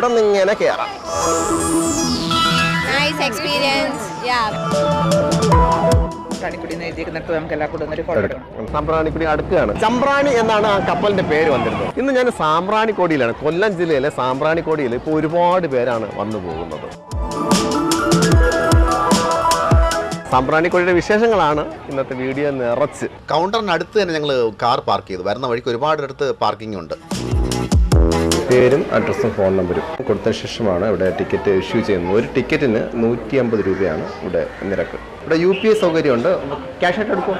ഇവിടെ നിന്ന് ഇങ്ങനെ കയറാം ഒരു ഫോട്ടോ എടുക്കണം സാമ്പ്രാണിക്കുടി അടുക്കുകയാണ്. ചമ്പ്രാണി എന്നാണ് ആ കപ്പലിന്റെ പേര് വന്നിരുന്നത്. ഇന്ന് ഞാൻ സാമ്പ്രാണിക്കോടിയിലാണ്. കൊല്ലം ജില്ലയിലെ സാമ്പ്രാണിക്കോടിയിൽ ഇപ്പൊ ഒരുപാട് പേരാണ് വന്നു പോകുന്നത്. സാമ്പ്രാണിക്കോടിയുടെ വിശേഷങ്ങളാണ് ഇന്നത്തെ വീഡിയോ നിറച്ച്. കൗണ്ടറിനടുത്ത് തന്നെ ഞങ്ങൾ കാർ പാർക്ക് ചെയ്തു. വരുന്ന വഴിക്ക് ഒരുപാട് അടുത്ത് പാർക്കിംഗ് ഉണ്ട്. പേരും അഡ്രസ്സും ഫോൺ നമ്പരും കൊടുത്ത ശേഷമാണ് ഇവിടെ ടിക്കറ്റ് ഇഷ്യൂ ചെയ്യുന്നത്. ഒരു ടിക്കറ്റിന് നൂറ്റി അമ്പത് രൂപയാണ് ഇവിടെ നിരക്ക്. ഇവിടെ യു പി ഐ സൗകര്യമുണ്ട്? ക്യാഷ് ആയിട്ട് എടുക്കുമോ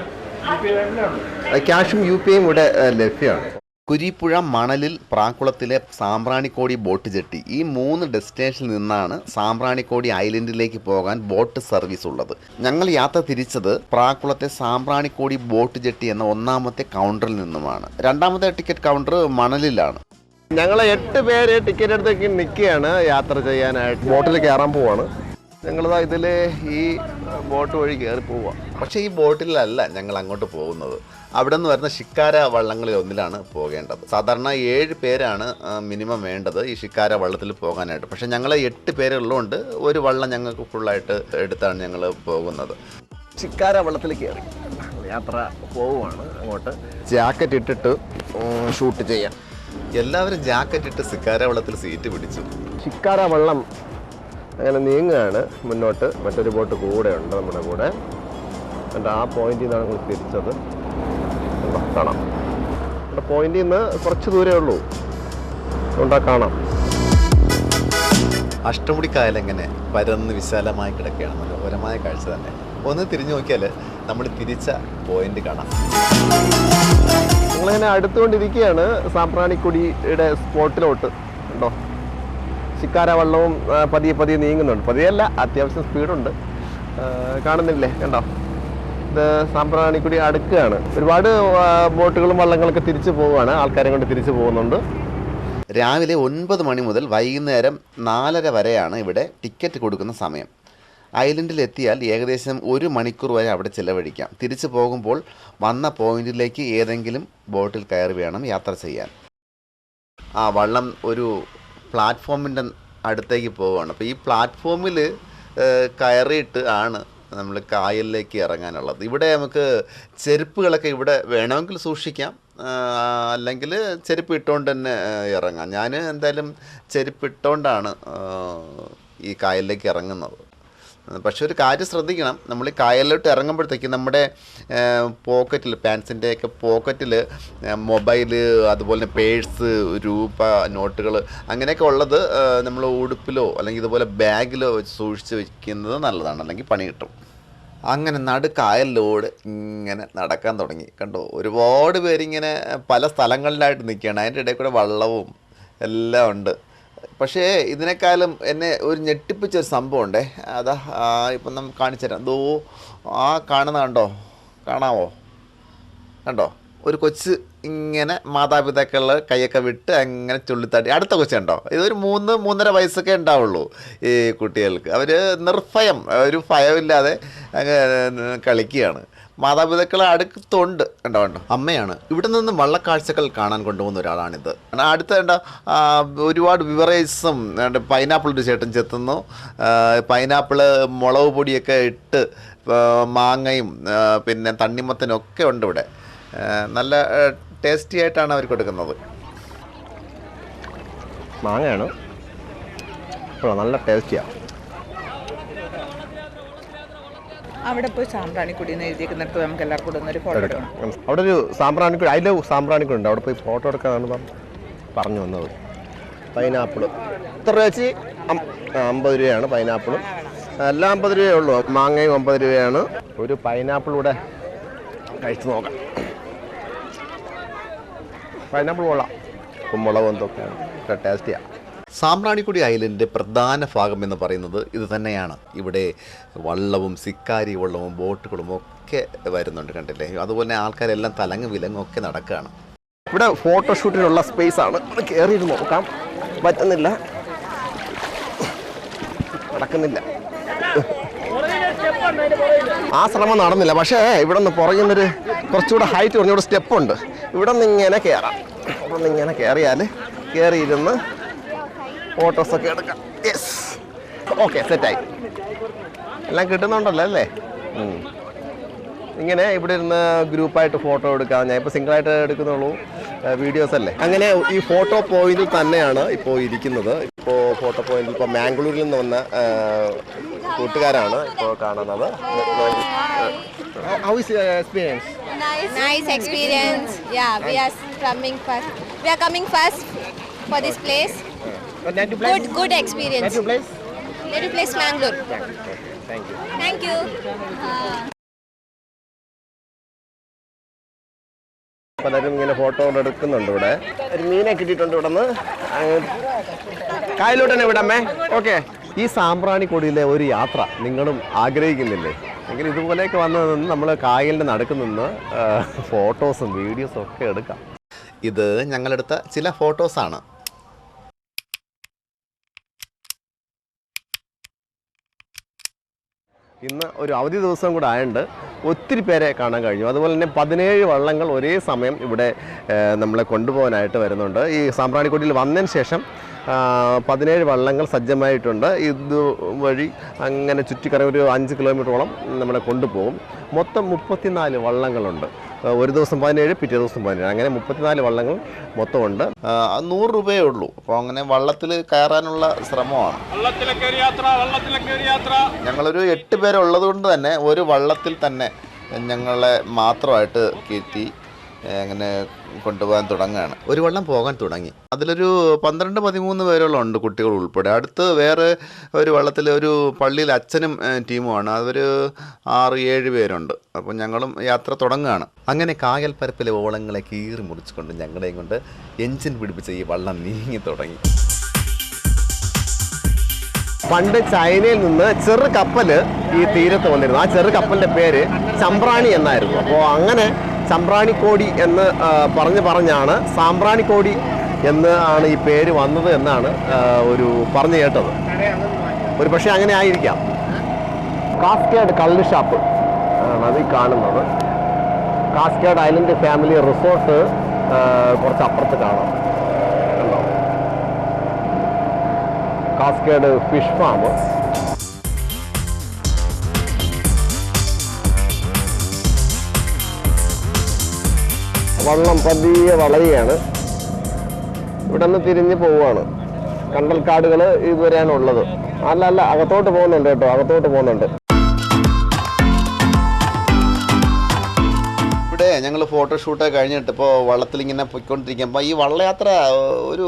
ക്യാഷും യു പി ഐയും ഇവിടെ ലഭ്യമാണ്. കുരിപ്പുഴ മണലിൽ പ്രാക്കുളത്തിലെ സാമ്പ്രാണിക്കോടി ബോട്ട് ജെട്ടി. ഈ മൂന്ന് ഡെസ്റ്റിനേഷനിൽ നിന്നാണ് സാമ്പ്രാണിക്കോടി ഐലൻഡിലേക്ക് പോകാൻ ബോട്ട് സർവീസ് ഉള്ളത്. ഞങ്ങൾ യാത്ര തിരിച്ചത് പ്രാക്കുളത്തെ സാമ്പ്രാണിക്കോടി ബോട്ട് ജെട്ടി എന്ന ഒന്നാമത്തെ കൗണ്ടറിൽ നിന്നുമാണ്. രണ്ടാമത്തെ ടിക്കറ്റ് കൗണ്ടർ മണലിലാണ്. ഞങ്ങൾ എട്ട് പേര് ടിക്കറ്റ് എടുത്തേക്ക് നിൽക്കുകയാണ് യാത്ര ചെയ്യാനായിട്ട്. ബോട്ടിൽ കയറാൻ പോവാണ്. ഞങ്ങൾ ഇതിൽ ഈ ബോട്ട് വഴി കയറി പോവാം. പക്ഷേ ഈ ബോട്ടിലല്ല ഞങ്ങൾ അങ്ങോട്ട് പോകുന്നത്. അവിടെ നിന്ന് വരുന്ന ഷിക്കാര വള്ളങ്ങളിൽ ഒന്നിലാണ് പോകേണ്ടത്. സാധാരണ ഏഴ് പേരാണ് മിനിമം വേണ്ടത് ഈ ഷിക്കാര വള്ളത്തിൽ പോകാനായിട്ട്. പക്ഷേ ഞങ്ങൾ എട്ട് പേരുള്ളതുകൊണ്ട് ഒരു വള്ളം ഞങ്ങൾക്ക് ഫുള്ളായിട്ട് എടുത്താണ് ഞങ്ങൾ പോകുന്നത്. ഷിക്കാര വള്ളത്തിൽ കയറി. യാത്ര പോവുകയാണ് അങ്ങോട്ട്. ജാക്കറ്റ് ഇട്ടിട്ട് ഷൂട്ട് ചെയ്യാം. എല്ലാവരും ജാക്കറ്റ് ഇട്ട് സിക്കാര വള്ളത്തിൽ സീറ്റ് പിടിച്ചു. ശിക്കാര വെള്ളം അങ്ങനെ നീങ്ങുകയാണ് മുന്നോട്ട്. മറ്റൊരു ബോട്ട് കൂടെ ഉണ്ട് നമ്മുടെ കൂടെ. എന്നിട്ട് ആ പോയിന്റിൽ നിന്നാണ് നമ്മൾ തിരിച്ചത്. കണ്ടോ? കാണാം. നമ്മുടെ പോയിന്റിൽ നിന്ന് കുറച്ച് ദൂരമേ ഉള്ളൂ. അതുകൊണ്ടാ കാണാം. അഷ്ടമുടിക്കായൽ എങ്ങനെ പരന്ന് വിശാലമായി കിടക്കുകയാണ് മനോഹരമായ കാഴ്ച തന്നെ. ഒന്ന് തിരിഞ്ഞു നോക്കിയാൽ നമ്മൾ തിരിച്ച പോയിന്റ് കാണാം. ഞങ്ങളിങ്ങനെ അടുത്തുകൊണ്ടിരിക്കുകയാണ് സാമ്പ്രാണിക്കുടിയുടെ സ്പോട്ടിലോട്ട്. ഉണ്ടോ ശിക്കാര വള്ളവും പതിയെ പതിയെ നീങ്ങുന്നുണ്ട്. പതിയല്ല അത്യാവശ്യം സ്പീഡുണ്ട്. കാണുന്നില്ലേ? കണ്ടോ? ഇത് സാമ്പ്രാണിക്കുടി അടുക്കുകയാണ്. ഒരുപാട് ബോട്ടുകളും വള്ളങ്ങളൊക്കെ തിരിച്ചു പോവുകയാണ്. ആൾക്കാരെ കൊണ്ട് തിരിച്ചു പോകുന്നുണ്ട്. രാവിലെ ഒൻപത് മണി മുതൽ വൈകുന്നേരം നാലര വരെയാണ് ഇവിടെ ടിക്കറ്റ് കൊടുക്കുന്ന സമയം. ഐലൻഡിൽ എത്തിയാൽ ഏകദേശം ഒരു മണിക്കൂർ വരെ അവിടെ ചിലവഴിക്കാം. തിരിച്ചു പോകുമ്പോൾ വന്ന പോയിന്റിലേക്ക് ഏതെങ്കിലും ബോട്ടിൽ കയറി വേണം യാത്ര ചെയ്യാൻ. ആ വള്ളം ഒരു പ്ലാറ്റ്ഫോമിന്റെ അടുത്തേക്ക് പോവുകയാണ്. അപ്പോൾ ഈ പ്ലാറ്റ്ഫോമിൽ കയറിയിട്ട് ആണ് നമ്മൾ കായലിലേക്ക് ഇറങ്ങാനുള്ളത്. ഇവിടെ നമുക്ക് ചെരുപ്പുകളൊക്കെ ഇവിടെ വേണമെങ്കിൽ സൂക്ഷിക്കാം. അല്ലെങ്കിൽ ചെരുപ്പ് ഇട്ടുകൊണ്ട് തന്നെ ഇറങ്ങാം. ഞാൻ എന്തായാലും ചെരുപ്പ് ഇട്ടുകൊണ്ടാണ് ഈ കായലിലേക്ക് ഇറങ്ങുന്നത്. പക്ഷെ ഒരു കാര്യം ശ്രദ്ധിക്കണം. നമ്മൾ ഈ കായലിലോട്ട് ഇറങ്ങുമ്പോഴത്തേക്ക് നമ്മുടെ പോക്കറ്റിൽ പാൻസിന്റെയൊക്കെ പോക്കറ്റിൽ മൊബൈൽ അതുപോലെ പേഴ്സ് രൂപ നോട്ടുകൾ അങ്ങനെയൊക്കെ ഉള്ളത് നമ്മൾ ഉടുപ്പിലോ അല്ലെങ്കിൽ ഇതുപോലെ ബാഗിലോ സൂക്ഷിച്ച് വയ്ക്കുന്നത് നല്ലതാണ്. അല്ലെങ്കിൽ പണി കിട്ടും. അങ്ങനെ നടുക്കായലിലൂടെ ഇങ്ങനെ നടക്കാൻ തുടങ്ങി. കണ്ടോ? ഒരുപാട് പേരിങ്ങനെ പല സ്ഥലങ്ങളിലായിട്ട് നിൽക്കുകയാണ്. അതിന്റെ ഇടയിൽ കൂടെ വള്ളവും എല്ലാം ഉണ്ട്. പക്ഷേ ഇതിനേക്കാളും എന്നെ ഒരു ഞെട്ടിപ്പിച്ച ഒരു സംഭവം ഉണ്ടേ അതാ ഇപ്പം നമുക്ക് കാണിച്ചു തരാം. ആ കാണുന്ന കണ്ടോ? കാണാമോ കണ്ടോ? ഒരു കൊച്ച് ഇങ്ങനെ മാതാപിതാക്കളുടെ കൈയൊക്കെ വിട്ട് അങ്ങനെ ചുള്ളിത്താട്ടി. അടുത്ത കൊച്ചു കണ്ടോ? ഇതൊരു മൂന്ന് മൂന്നര വയസ്സൊക്കെ ഉണ്ടാവുള്ളൂ ഈ കുട്ടികൾക്ക്. അവർ നിർഭയം ഒരു ഭയമില്ലാതെ അങ്ങ് കളിക്കുകയാണ്. മാതാപിതാക്കളെ അടുത്തുണ്ട്. കണ്ടോ കണ്ടോ? അമ്മയാണ്. ഇവിടെ നിന്ന് വള്ളക്കാഴ്ചകൾ കാണാൻ കൊണ്ടുപോകുന്ന ഒരാളാണിത്. അടുത്ത കണ്ടോ ആ, ഒരുപാട് ബിവറേജസും പൈനാപ്പിൾ ഒരു ചേട്ടൻ ചെത്തുന്നു. പൈനാപ്പിൾ മുളക് പൊടിയൊക്കെ ഇട്ട് മാങ്ങയും പിന്നെ തണ്ണിമത്തനും ഒക്കെ ഉണ്ട് ഇവിടെ. നല്ല ടേസ്റ്റി ആയിട്ടാണ് അവർ കൊടുക്കുന്നത്. മാങ്ങയാണ്? നല്ല ടേസ്റ്റിയാണ് അവിടെ പോയി സാമ്പ്രാണിക്കുടി എന്ന് എഴുതിയിരിക്കുന്നിടത്ത് നമുക്ക് എല്ലാവർക്കും കൂടെ ഒരു ഫോട്ടോ എടുക്കണം. അവിടെ ഒരു സാമ്പ്രാണിക്കുടി ലവ് സാമ്പ്രാണിക്കുടി ഉണ്ട് അവിടെ പോയി ഫോട്ടോ എടുക്കാനാണ് പറഞ്ഞു വന്നത്. പൈനാപ്പിൾ എത്ര രൂപ വെച്ച് അമ്പത് രൂപയാണ് പൈനാപ്പിളും. എല്ലാം അമ്പത് രൂപയേ ഉള്ളൂ. മാങ്ങയും അമ്പത് രൂപയാണ്. ഒരു പൈനാപ്പിൾ കൂടെ കഴിച്ചു നോക്കാം. പൈനാപ്പിൾ കൊള്ളാം. കുമ്പളവും എന്തൊക്കെയാണ്. ടേസ്റ്റിയാണ് സാമ്പ്രാണിക്കുടി ഐലൻഡിന്റെ പ്രധാന ഭാഗം എന്ന് പറയുന്നത് ഇത് തന്നെയാണ്. ഇവിടെ വള്ളവും സിക്കാരി വള്ളവും ബോട്ടുകളും ഒക്കെ വരുന്നുണ്ട് കണ്ടില്ലേ? അതുപോലെ ആൾക്കാരെല്ലാം തലങ്ങും വിലങ്ങും ഒക്കെ നടക്കുകയാണ് ഇവിടെ ഫോട്ടോഷൂട്ടിനുള്ള സ്പേസ് ആണ് കയറിയിട്ട് നോക്കാം. പറ്റുന്നില്ല. നടക്കുന്നില്ല. ആ ശ്രമം നടന്നില്ല. പക്ഷേ ഇവിടെ നിന്ന് പുറകിൽ നിന്നൊരു കുറച്ചുകൂടെ ഹൈറ്റ് കുറഞ്ഞൂടെ സ്റ്റെപ്പ് ഉണ്ട് ഇവിടെ നിന്ന് ഇങ്ങനെ കയറാം ഇവിടെ നിന്ന് ഇങ്ങനെ കയറിയാൽ കയറിയിരുന്ന് ഫോട്ടോസ് ഒക്കെ എടുക്കാം യെസ് ഓക്കെ സെറ്റായി എല്ലാം കിട്ടുന്നുണ്ടല്ലോ അല്ലേ? ഇങ്ങനെ ഇവിടെ ഇരുന്ന് ഗ്രൂപ്പായിട്ട് ഫോട്ടോ എടുക്കാം. ഞാൻ ഇപ്പോൾ സിംഗിളായിട്ട് എടുക്കുന്നുള്ളൂ. വീഡിയോസ് അല്ലേ? അങ്ങനെ ഈ ഫോട്ടോ പോയിന്റിൽ തന്നെയാണ് ഇപ്പോൾ ഇരിക്കുന്നത്. ഇപ്പോൾ ഫോട്ടോ പോയിന്റിൽ ഇപ്പോൾ മാംഗ്ലൂരിൽ നിന്ന് വന്ന കൂട്ടുകാരാണ് ഇപ്പോൾ കാണുന്നത്. How is experience Nice. Nice experience. Yeah, we are coming first. We are coming first for this place. Good, good experience. Native place? Mangalore. Thank you. Thank you. പലരും ഇങ്ങനെ ഫോട്ടോ എടുക്കുന്നുണ്ട് ഇവിടെ. ഒരു മീനെ കിട്ടിയിട്ടുണ്ട് ഇവിടെ നിന്ന് കായലോട്ട് തന്നെ വിടമ്മേ ഓക്കെ ഈ സാമ്പ്രാണിക്കൊടിയിലെ ഒരു യാത്ര നിങ്ങളും ആഗ്രഹിക്കുന്നില്ലേ? എങ്കിൽ ഇതുപോലെയൊക്കെ വന്ന് നിന്ന് നമ്മൾ കായലിന്റെ നടുക്ക് നിന്ന് ഫോട്ടോസും വീഡിയോസും ഒക്കെ എടുക്കാം. ഇത് ഞങ്ങളെടുത്ത ചില ഫോട്ടോസാണ് ഇന്ന് ഒരു അവധി ദിവസം കൂടെ ആയതുകൊണ്ട് ഒത്തിരി പേരെ കാണാൻ കഴിഞ്ഞു. അതുപോലെ തന്നെ പതിനേഴ് വള്ളങ്ങൾ ഒരേ സമയം ഇവിടെ നമ്മളെ കൊണ്ടുപോകാനായിട്ട് വരുന്നുണ്ട്. ഈ സാമ്പ്രാണിക്കൊടിയിൽ വന്നതിന് ശേഷം പതിനേഴ് വള്ളങ്ങൾ സജ്ജമായിട്ടുണ്ട്. ഇത് വഴി അങ്ങനെ ചുറ്റിക്കറി ഒരു അഞ്ച് കിലോമീറ്ററോളം നമ്മളെ കൊണ്ടുപോകും. മൊത്തം മുപ്പത്തിനാല് വള്ളങ്ങളുണ്ട്. ഒരു ദിവസം പതിനേഴ് പിറ്റേ ദിവസം പതിനേഴ്. അങ്ങനെ മുപ്പത്തിനാല് വള്ളങ്ങൾ മൊത്തമുണ്ട്. നൂറ് രൂപയേ ഉള്ളൂ. അപ്പോൾ അങ്ങനെ വള്ളത്തിൽ കയറാനുള്ള ശ്രമമാണ്. ഞങ്ങളൊരു എട്ട് പേരുള്ളത് കൊണ്ട് തന്നെ ഒരു വള്ളത്തിൽ തന്നെ ഞങ്ങളെ മാത്രമായിട്ട് കയറ്റി ഏ, അങ്ങനെ കൊണ്ടുപോകാൻ തുടങ്ങുകയാണ് ഒരു വള്ളം പോകാൻ തുടങ്ങി. അതിലൊരു പന്ത്രണ്ട് പതിമൂന്ന് പേരോളം ഉണ്ട് കുട്ടികൾ ഉൾപ്പെടെ. അടുത്ത് വേറെ ഒരു വള്ളത്തിൽ ഒരു പള്ളിയിൽ അച്ഛനും ടീമുമാണ്. അതൊരു ആറ് ഏഴ് പേരുണ്ട്. അപ്പോൾ ഞങ്ങളും യാത്ര തുടങ്ങുകയാണ് അങ്ങനെ കായൽ പരപ്പിലെ ഓളങ്ങളെ കീറി മുറിച്ചുകൊണ്ട് ഞങ്ങളെയും കൊണ്ട് എഞ്ചിൻ പിടിപ്പിച്ച ഈ വള്ളം നീങ്ങി തുടങ്ങി. പണ്ട് ചൈനയിൽ നിന്ന് ചെറു കപ്പൽ ഈ തീരത്ത് വന്നിരുന്നു. ആ ചെറു കപ്പലിന്റെ പേര് ചമ്പ്രാണി എന്നായിരുന്നു. അപ്പോൾ അങ്ങനെ ചമ്പ്രാണിക്കോടി എന്ന് പറഞ്ഞ് പറഞ്ഞാണ് സാമ്പ്രാണിക്കോടി എന്ന് ആണ് ഈ പേര് വന്നത് എന്നാണ് ഒരു പറഞ്ഞു കേട്ടത്. ഒരു പക്ഷേ അങ്ങനെ ആയിരിക്കാം. കാസ്കേഡ് കള്ള് ഷാപ്പ് ആണ് അത് കാണുന്നത്. കാസ്കേഡ് ഐലൻഡ് ഫാമിലി റിസോർട്ട് കുറച്ച് അപ്പുറത്ത് കാണാം. Cascade fish farm. വള്ളം പതിയെ വളയുകയാണ്. ഇവിടെ നിന്ന് തിരിഞ്ഞ് പോവുകയാണ്. കണ്ടൽക്കാടുകൾ ഇതുവരെയാണ് ഉള്ളത്. അല്ല അല്ല അകത്തോട്ട് പോകുന്നുണ്ട് കേട്ടോ അകത്തോട്ട് പോകുന്നുണ്ട്. ഇവിടെ ഞങ്ങൾ ഫോട്ടോഷൂട്ട് കഴിഞ്ഞിട്ട് ഇപ്പോൾ വള്ളത്തിൽ ഇങ്ങനെ പോയിക്കൊണ്ടിരിക്കുമ്പോൾ ഈ വള്ളയാത്ര ഒരു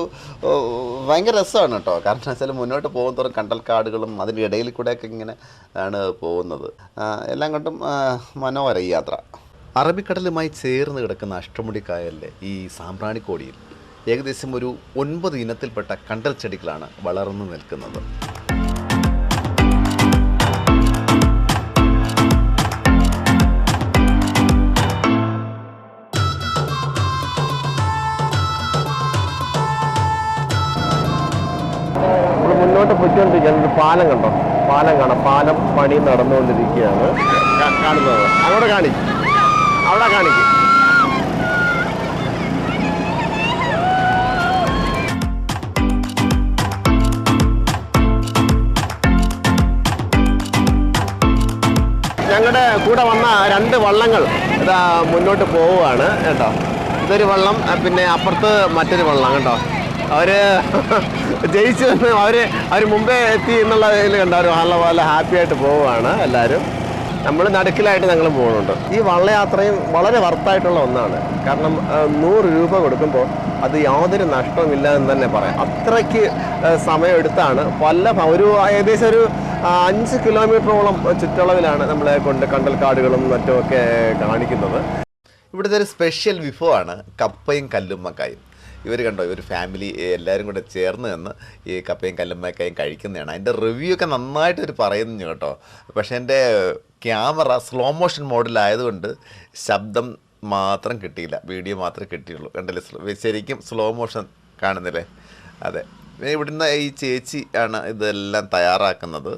ഭയങ്കര രസമാണ് കേട്ടോ. കാരണം വെച്ചാൽ മുന്നോട്ട് പോകുന്നതോറും കണ്ടൽക്കാടുകളും അതിന്റെ ഇടയിൽ കൂടെയൊക്കെ ഇങ്ങനെ ആണ് പോകുന്നത്. എല്ലാം കൊണ്ടും മനോഹര ഈ യാത്ര. അറബിക്കടലുമായി ചേർന്ന് കിടക്കുന്ന അഷ്ടമുടി കായലിലെ ഈ സാമ്പ്രാണിക്കോടിയിൽ ഏകദേശം ഒരു ഒൻപത് ഇനത്തിൽപ്പെട്ട കണ്ടൽ ചെടികളാണ് വളർന്നു നിൽക്കുന്നത്. മുന്നോട്ട് പോയിക്കൊണ്ടിരിക്കുകയാണ്. പാലം കണ്ടോ? പാലം കാണാം. പാലം പണി നടന്നുകൊണ്ടിരിക്കുകയാണ്. കാണുന്നത്. അങ്ങോട്ട് കാണിക്കും. അവിടെ കാണിക്കും. ഞങ്ങളുടെ കൂടെ വന്ന രണ്ട് വള്ളങ്ങൾ ഇതാ മുന്നോട്ട് പോവുകയാണ് കേട്ടോ. ഇതൊരു വള്ളം പിന്നെ അപ്പുറത്ത് മറ്റൊരു വള്ളം കേട്ടോ. അവർ ജയിച്ചു അവർ അവർ മുമ്പേ എത്തി എന്നുള്ള ഇതിൽ കണ്ടോ അവർ നല്ല പോലെ ഹാപ്പി ആയിട്ട് പോവുകയാണ് എല്ലാവരും നമ്മൾ നടുക്കിലായിട്ട് ഞങ്ങൾ പോകുന്നുണ്ട് ഈ വള്ളയാത്രയും വളരെ വർത്തായിട്ടുള്ള ഒന്നാണ്. കാരണം നൂറ് രൂപ കൊടുക്കുമ്പോൾ അത് യാതൊരു നഷ്ടവുമില്ല എന്ന് തന്നെ പറയാം. അത്രയ്ക്ക് സമയമെടുത്താണ്. പല ഒരു ഏകദേശം ഒരു അഞ്ച് കിലോമീറ്ററോളം ചുറ്റളവിലാണ് നമ്മളെ കൊണ്ട് കണ്ടൽക്കാടുകളും മറ്റുമൊക്കെ കാണിക്കുന്നത്. ഇവിടുത്തെ ഒരു സ്പെഷ്യൽ വിഭവമാണ് കപ്പയും കല്ലുമ്മക്കായും. ഇവർ കണ്ടോ ഇവർ ഫാമിലി എല്ലാവരും കൂടെ ചേർന്ന് നിന്ന് ഈ കപ്പയും കല്ലുമ്മക്കായും കഴിക്കുന്നതാണ്. അതിന്റെ റിവ്യൂ ഒക്കെ നന്നായിട്ട് ഒരു പറയുന്നു കേട്ടോ. പക്ഷേ എന്റെ ക്യാമറ സ്ലോ മോഷൻ മോഡിലായതുകൊണ്ട് ശബ്ദം മാത്രം കിട്ടിയില്ല. വീഡിയോ മാത്രമേ കിട്ടിയുള്ളൂ. കണ്ടില്ലേ? ശരിക്കും സ്ലോ മോഷൻ കാണുന്നില്ലേ? അതെ. ഇവിടുന്ന് ഈ ചേച്ചി ആണ് ഇതെല്ലാം തയ്യാറാക്കുന്നത്.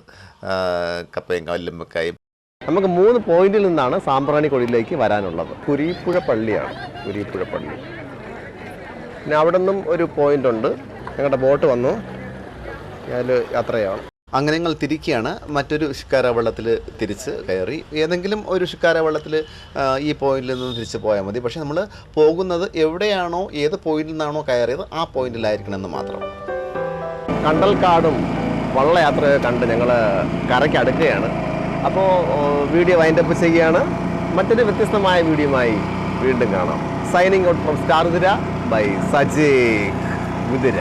കപ്പയും കല്ലുമ്പക്കായും നമുക്ക് മൂന്ന് പോയിന്റിൽ നിന്നാണ് സാമ്പ്രാണി കൊടിയിലേക്ക് വരാനുള്ളത്. കുരീപ്പുഴ പള്ളിയാണ്. കുരീപ്പുഴ പള്ളി. പിന്നെ അവിടെ നിന്നും ഒരു പോയിന്റ് ഉണ്ട്. ഞങ്ങളുടെ ബോട്ട് വന്നു. അതിൽ യാത്ര ചെയ്യണം അങ്ങനെ ഞങ്ങൾ തിരിക്കുകയാണ്. മറ്റൊരു ഷിക്കാര വള്ളത്തിൽ തിരിച്ച് കയറി. ഏതെങ്കിലും ഒരു ഷിക്കാര വള്ളത്തിൽ ഈ പോയിന്റിൽ നിന്ന് തിരിച്ച് പോയാൽ മതി. പക്ഷേ നമ്മൾ പോകുന്നത് എവിടെയാണോ ഏത് പോയിന്റിൽ നിന്നാണോ കയറിയത് ആ പോയിന്റിലായിരിക്കണം എന്ന് മാത്രം. കണ്ടൽക്കാടും വള്ളയാത്ര കണ്ട് ഞങ്ങൾ കരയ്ക്ക് അടുക്കുകയാണ്. അപ്പോൾ വീഡിയോ വൈൻഡപ്പ് ചെയ്യുകയാണ്. മറ്റൊരു വ്യത്യസ്തമായ വീഡിയോയുമായി വീണ്ടും കാണാം. സൈനിങ് ഔട്ട് ഫ്രം സ്റ്റാർ കുതിര ബൈ സജീഖ് കുതിര